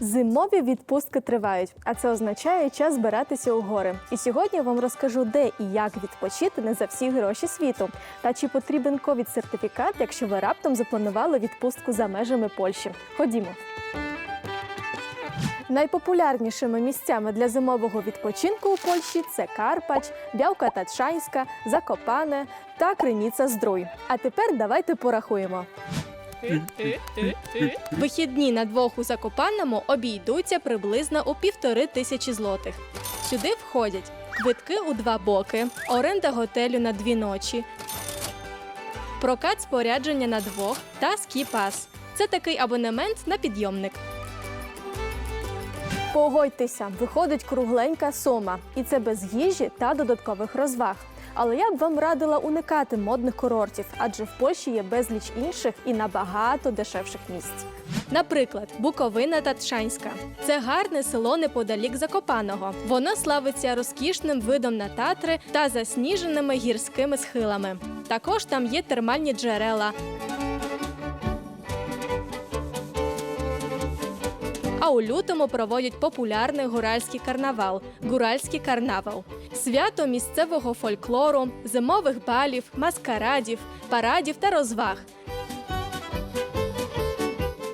Зимові відпустки тривають, а це означає час збиратися у гори. І сьогодні я вам розкажу, де і як відпочити не за всі гроші світу. Та чи потрібен ковід сертифікат, якщо ви раптом запланували відпустку за межами Польщі? Ходімо. Найпопулярнішими місцями для зимового відпочинку у Польщі це Карпач, Бявка Татшанська, Закопане та Криніца Здруй. А тепер давайте порахуємо. Вихідні на двох у Закопаному обійдуться приблизно у півтори тисячі злотих. Сюди входять квитки у два боки, оренда готелю на дві ночі, прокат спорядження на двох та скі-пас. Це такий абонемент на підйомник. Погодьтеся, виходить кругленька сума, і це без їжі та додаткових розваг. Але я б вам радила уникати модних курортів, адже в Польщі є безліч інших і набагато дешевших місць. Наприклад, Буковина Татшанська. Це гарне село неподалік Закопаного. Воно славиться розкішним видом на татри та засніженими гірськими схилами. Також там є термальні джерела, У лютому проводять популярний гуральський карнавал Гуральський карнавал. Свято місцевого фольклору, зимових балів, маскарадів, парадів та розваг.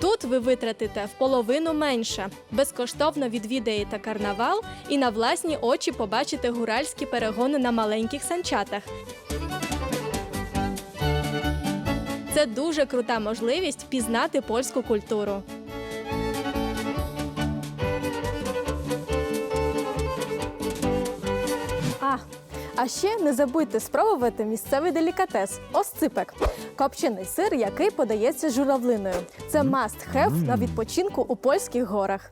Тут ви витратите в половину менше, безкоштовно відвідаєте карнавал і на власні очі побачите гуральські перегони на маленьких санчатах. Це дуже крута можливість пізнати польську культуру. А ще не забудьте спробувати місцевий делікатес осципек копчений сир, який подається журавлиною. Це must have на відпочинку у польських горах.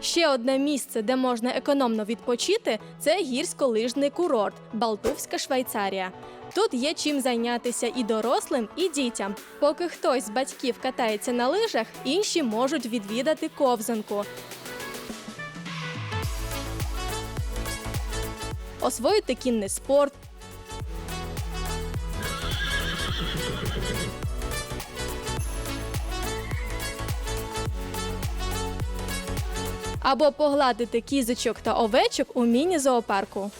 Ще одне місце, де можна економно відпочити, це гірськолижний курорт Балтувська Швейцарія. Тут є чим зайнятися і дорослим, і дітям. Поки хтось з батьків катається на лижах, інші можуть відвідати ковзанку. Освоїти кінний спорт. Або погладити кізочок та овечок у міні-зоопарку.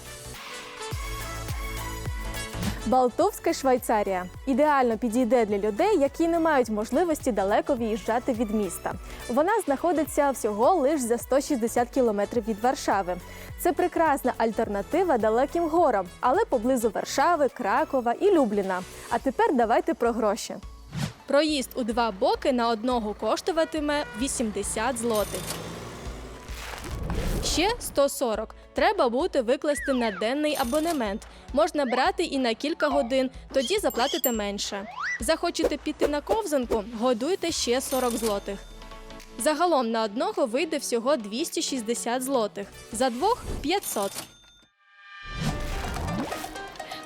Балтовська Швейцарія ідеально підійде для людей, які не мають можливості далеко виїжджати від міста. Вона знаходиться всього лише за 160 кілометрів від Варшави. Це прекрасна альтернатива далеким горам, але поблизу Варшави, Кракова і Любліна. А тепер давайте про гроші. Проїзд у два боки на одного коштуватиме 80 злотих. Ще 140. Треба бути викласти на денний абонемент. Можна брати і на кілька годин, тоді заплатите менше. Захочете піти на ковзанку, годуйте ще 40 злотих. Загалом на одного вийде всього 260 злотих, за двох 500.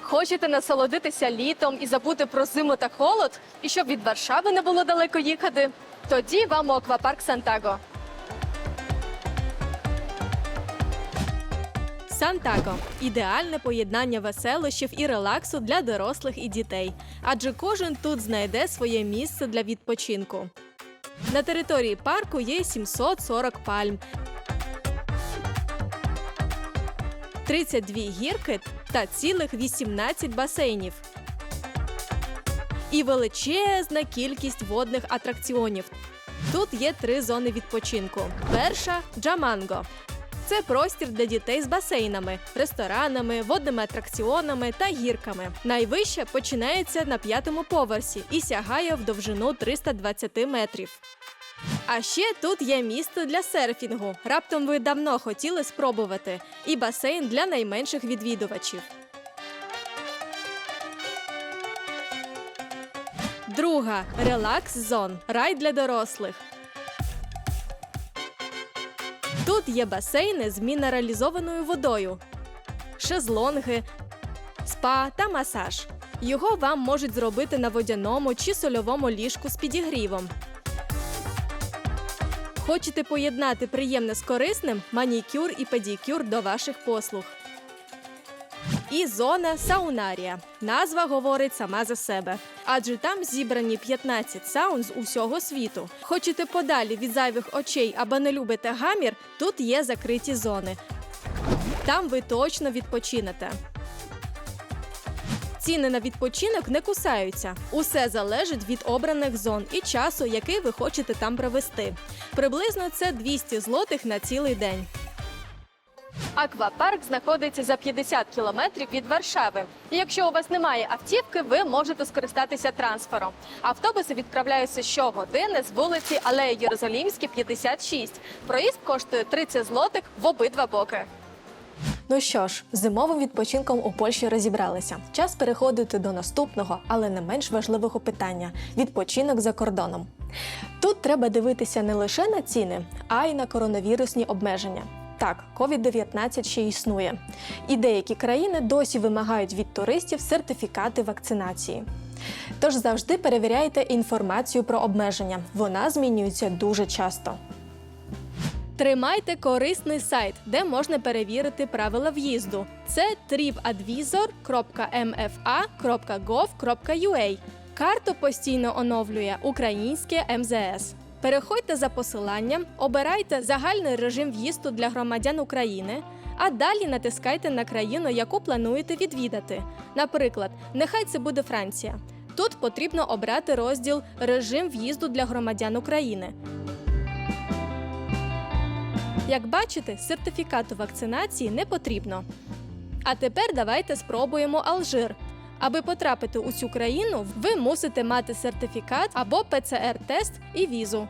Хочете насолодитися літом і забути про зиму та холод, і щоб від Варшави не було далеко їхати? Тоді вам у аквапарк Сантаго. Сантаго ідеальне поєднання веселощів і релаксу для дорослих і дітей, адже кожен тут знайде своє місце для відпочинку. На території парку є 740 пальм, 32 гірки та цілих 18 басейнів. І величезна кількість водних атракціонів. Тут є три зони відпочинку. Перша Джаманго. Це простір для дітей з басейнами, ресторанами, водними атракціонами та гірками. Найвище починається на п'ятому поверсі і сягає в довжину 320 метрів. А ще тут є місце для серфінгу. Раптом ви давно хотіли спробувати, і басейн для найменших відвідувачів. Друга релакс зон рай для дорослих. Є басейни з мінералізованою водою, шезлонги, спа та масаж. Його вам можуть зробити на водяному чи сольовому ліжку з підігрівом. Хочете поєднати приємне з корисним манікюр і педікюр до ваших послуг. І зона саунарія. Назва говорить сама за себе, адже там зібрані 15 саун з усього світу. Хочете подалі від зайвих очей або не любите гамір, тут є закриті зони. Там ви точно відпочинете. Ціни на відпочинок не кусаються. Усе залежить від обраних зон і часу, який ви хочете там провести. Приблизно це 200 злотих на цілий день. Аквапарк знаходиться за 50 кілометрів від Варшави. І якщо у вас немає автівки, ви можете скористатися трансфером. Автобуси відправляються щогодини з вулиці Алея Єрусалімські, 56. Проїзд коштує 30 злотих в обидва боки. Ну що ж, зимовим відпочинком у Польщі розібралися. Час переходити до наступного, але не менш важливого питання відпочинок за кордоном. Тут треба дивитися не лише на ціни, а й на коронавірусні обмеження. Так, COVID-19 ще існує, і деякі країни досі вимагають від туристів сертифікати вакцинації. Тож завжди перевіряйте інформацію про обмеження. Вона змінюється дуже часто. Тримайте корисний сайт, де можна перевірити правила в'їзду. Це tripadvisor.mfa.gov.ua. Карту постійно оновлює українське МЗС. Переходьте за посиланням, обирайте загальний режим в'їзду для громадян України, а далі натискайте на країну, яку плануєте відвідати. Наприклад, нехай це буде Франція. Тут потрібно обрати розділ Режим в'їзду для громадян України. Як бачите, сертифікату вакцинації не потрібно. А тепер давайте спробуємо Алжир. Аби потрапити у цю країну, ви мусите мати сертифікат або ПЦР-тест і візу.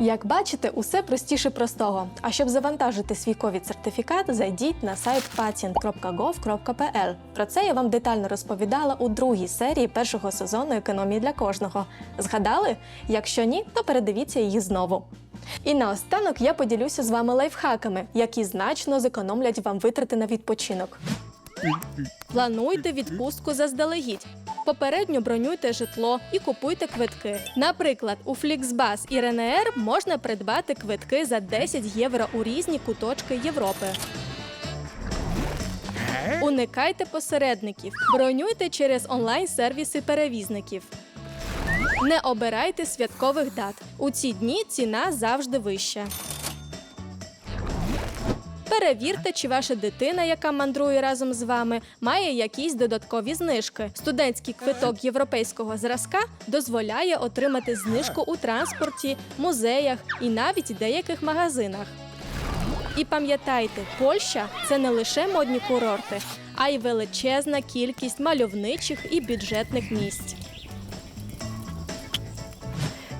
Як бачите, усе простіше простого. А щоб завантажити свій ковід-сертифікат, зайдіть на сайт patient.gov.pl. Про це я вам детально розповідала у другій серії першого сезону економії для кожного. Згадали? Якщо ні, то передивіться її знову. І наостанок я поділюся з вами лайфхаками, які значно зекономлять вам витрати на відпочинок. Плануйте відпустку заздалегідь. Попередньо бронюйте житло і купуйте квитки. Наприклад, у Flixbus і Ryanair можна придбати квитки за 10 євро у різні куточки Європи. Уникайте посередників. Бронюйте через онлайн-сервіси перевізників. Не обирайте святкових дат. У ці дні ціна завжди вища. Перевірте, чи ваша дитина, яка мандрує разом з вами, має якісь додаткові знижки. Студентський квиток європейського зразка дозволяє отримати знижку у транспорті, музеях і навіть деяких магазинах. І пам'ятайте, Польща це не лише модні курорти, а й величезна кількість мальовничих і бюджетних місць.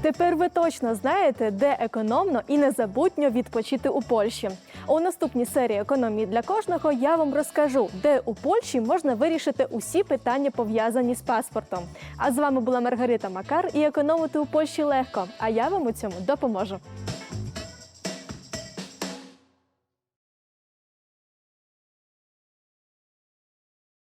Тепер ви точно знаєте, де економно і незабутньо відпочити у Польщі. У наступній серії економії для кожного я вам розкажу, де у Польщі можна вирішити усі питання пов'язані з паспортом. А з вами була Маргарита Макар і економити у Польщі легко. А я вам у цьому допоможу.